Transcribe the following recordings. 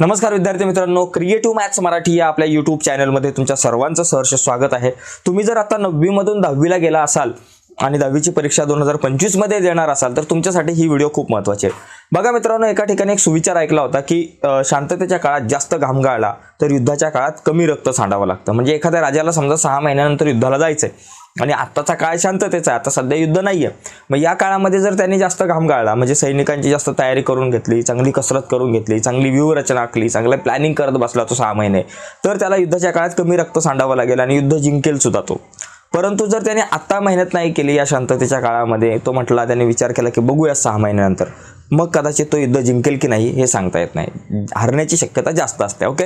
नमस्कार विद्यार्थी मित्रांनो क्रिएटिव्ह मॅथ्स मराठी या आपल्या यूट्यूब चॅनलमध्ये तुमच्या सर्वांचं सहर्ष स्वागत आहे. तुम्ही जर आता नववीमधून दहावीला गेला असाल आणि दहावीची परीक्षा दोन हजार पंचवीसमध्ये देणार असाल तर तुमच्यासाठी ही व्हिडिओ खूप महत्त्वाची आहे. बघा मित्रांनो एका ठिकाणी एक सुविचार ऐकला होता की शांततेच्या काळात जास्त घाम गाळला तर युद्धाच्या काळात कमी रक्त सांडावं लागतं. म्हणजे एखाद्या राजाला समजा सहा महिन्यानंतर युद्धाला जायचंय. आणि आत्ताचा काळ शांततेचा आहे. आता सध्या युद्ध नाही आहे मग या काळामध्ये जर त्यांनी जास्त घाम गाळला म्हणजे सैनिकांची जास्त तयारी करून घेतली चांगली कसरत करून घेतली चांगली व्यूहरचना आखली चांगलं प्लॅनिंग करत बसला तो सहा महिने तर त्याला युद्धाच्या काळात कमी रक्त सांडावं लागेल आणि युद्ध जिंकेल सुद्धा तो. परंतु जर त्याने आत्ता मेहनत नाही केली या शांततेच्या काळामध्ये तो म्हटला त्याने विचार केला की बघूया सहा महिन्यानंतर. मग कदाचित तो युद्ध जिंकेल की नाही हे सांगता येत नाही. हरण्याची शक्यता जास्त असते ओके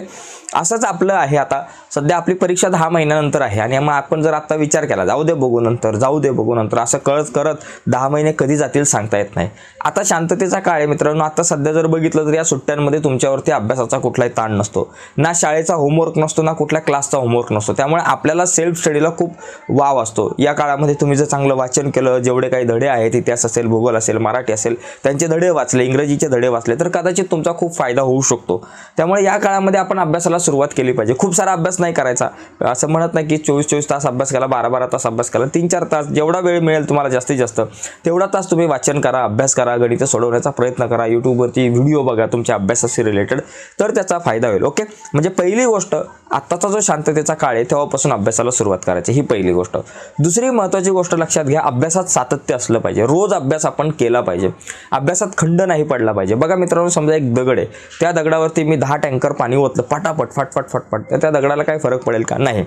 असंच आपलं आहे आता. सध्या आपली परीक्षा दहा महिन्यानंतर आहे आणि मग आपण जर आत्ता विचार केला जाऊ दे बघू नंतर जाऊ दे बघू नंतर असं कळत करत दहा महिने कधी जातील सांगता येत नाही. आता शांततेचा काळ आहे मित्रांनो. आता सध्या जर बघितलं तर या सुट्ट्यांमध्ये तुमच्यावरती अभ्यासाचा कुठलाही ताण नसतो. ना शाळेचा होमवर्क नसतो ना कुठल्या क्लासचा होमवर्क नसतो. त्यामुळे आपल्याला सेल्फ स्टडीला खूप वाव असतो. या काळामध्ये तुम्ही जर चांगलं वाचन केलं जेवढे काही धडे आहेत इतिहास असेल भूगोल असेल मराठी असेल त्यांचे धडे वाचले इंग्रजीचे धडे वाचले तर कदाचित तुमचा खूप फायदा होऊ शकतो. त्यामुळे या काळामध्ये आपण अभ्यासाला सुरुवात केली पाहिजे. खूप सारा अभ्यास नाही करायचा. असं म्हणत नाही की चोवीस चोवीस तास अभ्यास केला बारा बारा तास अभ्यास केला तीन चार तास जेवढा वेळ मिळेल तुम्हाला जास्तीत जास्त तेवढा तास तुम्ही वाचन करा अभ्यास करा गणित सोडवण्याचा प्रयत्न करा यूट्यूबवरती व्हिडिओ बघा तुमच्या अभ्यासाशी रिलेटेड तर त्याचा फायदा होईल ओके म्हणजे पहिली गोष्ट आत्ताचा जो शांततेचा काळ आहे तेव्हापासून अभ्यासाला सुरुवात करायची ही पहिली गोष्ट. दुसरी महत्त्वाची गोष्ट लक्षात घ्या अभ्यासात सातत्य असलं पाहिजे. रोज अभ्यास आपण केला पाहिजे. अभ्यासात खंड नाही पडला पाहिजे. बघा मित्रांनो समजा एक दगड आहे. त्या दगडावरती मी दहा टँकर पाणी ओतलं. पटापट फटफट फटफट. तर त्या दगडाला काय फरक पडेल का? नाही.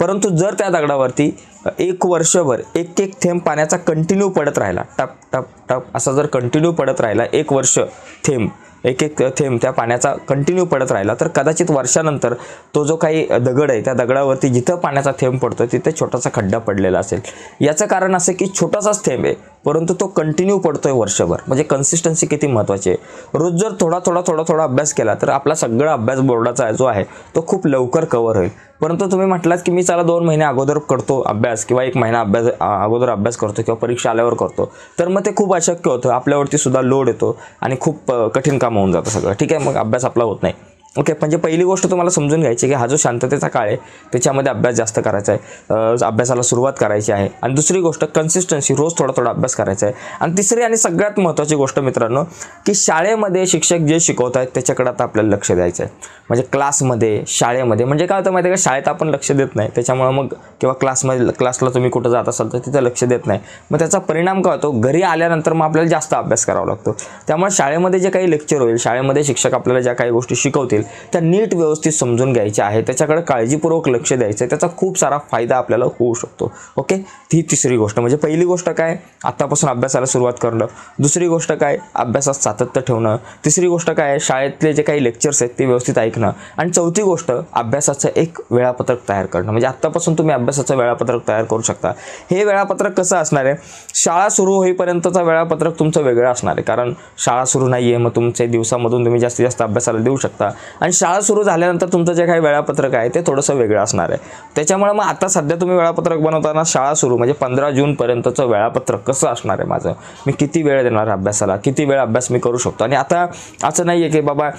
परंतु जर त्या दगडावरती एक वर्षभर एक एक थेंब पाण्याचा कंटिन्यू पडत राहिला टप टप टप असा जर कंटिन्यू पडत राहिला एक वर्ष थेंब एक एक थेंब त्या पाण्याचा कंटिन्यू पडत राहिला. तर कदाचित वर्षानंतर तो जो काही दगड आहे त्या दगडावरती जिथं पाण्याचा थेंब पडतो तिथे छोटासा खड्डा पडलेला असेल. याचं कारण असं की छोटासाच थेंब आहे परंतु तो कंटिन्यू पडतोय वर्षभर. म्हणजे कन्सिस्टन्सी किती महत्त्वाची आहे? रोज जर थोडा थोडा थोडा थोडा अभ्यास केला तर आपला सगळा अभ्यास बोर्डाचा जो आहे तो खूप लवकर कव्हर होईल. परंतु तुम्ही म्हटलात की मी चला दोन महिने अगोदर करतो अभ्यास किंवा एक महिना अभ्यास अगोदर अभ्यास करतो किंवा परीक्षा आल्यावर करतो. तर मग ते खूप अशक्य होतं. आपल्यावरती सुद्धा लोड येतो आणि खूप कठीण काम होऊन जातं सगळं. ठीक आहे मग अभ्यास आपला होत नाही. ओके म्हणजे पहिली गोष्ट तुम्हाला समजून घ्यायची की हा जो शांततेचा काळ आहे त्याच्यामध्ये अभ्यास जास्त करायचा आहे. अभ्यासाला सुरुवात करायची आहे. आणि दुसरी गोष्ट कन्सिस्टन्सी रोज थोडा थोडा अभ्यास करायचा आहे. आणि तिसरी आणि सगळ्यात महत्त्वाची गोष्ट मित्रांनो की शाळेमध्ये शिक्षक जे शिकवत आहेत त्याच्याकडे आता आपल्याला लक्ष द्यायचं आहे. म्हणजे क्लासमध्ये शाळेमध्ये म्हणजे काय होतं माहिती आहे का? शाळेत आपण लक्ष देत नाही. त्याच्यामुळं मग किंवा क्लासमध्ये क्लासला तुम्ही कुठं जात असाल तर तिथं लक्ष देत नाही. मग त्याचा परिणाम काय होतो? घरी आल्यानंतर मग आपल्याला जास्त अभ्यास करावा लागतो. त्यामुळे शाळेमध्ये जे काही लेक्चर होईल शाळेमध्ये शिक्षक आपल्याला ज्या काही गोष्टी शिकवतील त्या नीट व्यवस्थित समजून घ्यायच्या आहे. त्याच्याकडे काळजीपूर्वक लक्ष द्यायचं आहे त्याचा खूप सारा फायदा आपल्याला होऊ शकतो. ओके ती तिसरी गोष्ट. म्हणजे पहिली गोष्ट काय? आत्तापासून अभ्यासाला सुरुवात करणं. दुसरी गोष्ट काय? अभ्यासात सातत्य ठेवणं. तिसरी गोष्ट काय? शाळेतले जे काही लेक्चर्स आहेत ते व्यवस्थित ऐकणं. आणि चौथी गोष्ट अभ्यासाचं एक वेळापत्रक तयार करणं. म्हणजे आत्तापासून तुम्ही अभ्यासाचं वेळापत्रक तयार करू शकता. हे वेळापत्रक कसं असणार आहे? शाळा सुरू होईपर्यंतचं वेळापत्रक तुमचं वेगळं असणार आहे. कारण शाळा सुरू नाही आहे मग तुमचे दिवसामधून तुम्ही जास्तीत जास्त अभ्यासाला देऊ शकता. आणि शाळा सुरू झाल्यानंतर तुमचं जे काही वेळापत्रक आहे ते थोडंसं वेगळं असणार आहे. त्याच्यामुळे मग आता सध्या तुम्ही वेळापत्रक बनवताना शाळा सुरू म्हणजे पंधरा जूनपर्यंतचं वेळापत्रक कसं असणार आहे माझं? मी किती वेळ देणार अभ्यासाला? किती वेळ अभ्यास मी करू शकतो? आणि आता असं नाही आहे की बाबा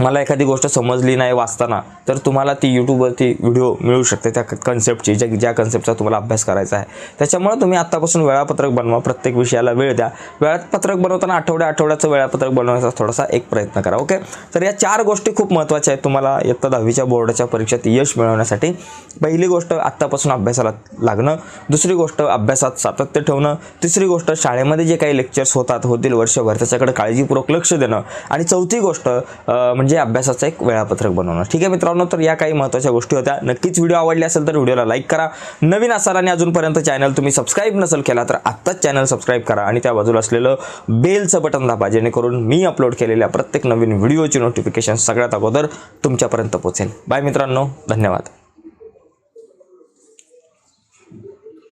मला एखादी गोष्ट समजली नाही वाचताना तर तुम्हाला ती यूट्यूबवरती व्हिडिओ मिळू शकते त्या कन्सेप्टची ज्या ज्या कन्सेप्टचा तुम्हाला अभ्यास करायचा आहे. त्याच्यामुळे तुम्ही आत्तापासून वेळापत्रक बनवा प्रत्येक विषयाला वेळ द्या. वेळापत्रक बनवताना आठवड्या आठवड्याचं वेळापत्रक बनवण्याचा थोडासा एक प्रयत्न करा ओके तर या चार गोष्टी खूप महत्त्वाच्या आहेत तुम्हाला इयत्ता दहावीच्या बोर्डाच्या परीक्षेत यश मिळवण्यासाठी. पहिली गोष्ट आत्तापासून अभ्यासाला लागणं. दुसरी गोष्ट अभ्यासात सातत्य ठेवणं. तिसरी गोष्ट शाळेमध्ये जे काही लेक्चर्स होतात होतील वर्षभर त्याच्याकडे काळजीपूर्वक लक्ष देणं. आणि चौथी गोष्ट म्हणजे अभ्यासाचं एक वेळापत्रक बनवणं. ठीक आहे मित्रांनो तर या काही महत्त्वाच्या गोष्टी होत्या. नक्कीच व्हिडिओ आवडले असेल तर व्हिडिओला लाईक करा. नवीन असाल आणि अजूनपर्यंत चॅनल तुम्ही सबस्क्राईब नसेल केला तर आत्ताच चॅनल सबस्क्राईब करा आणि त्या बाजूला असलेलं बेलचं बटन दाबा जेणेकरून मी अपलोड केलेल्या प्रत्येक नवीन व्हिडिओची नोटिफिकेशन सगळ्यात अगोदर तुमच्यापर्यंत पोहोचेल. बाय मित्रांनो धन्यवाद.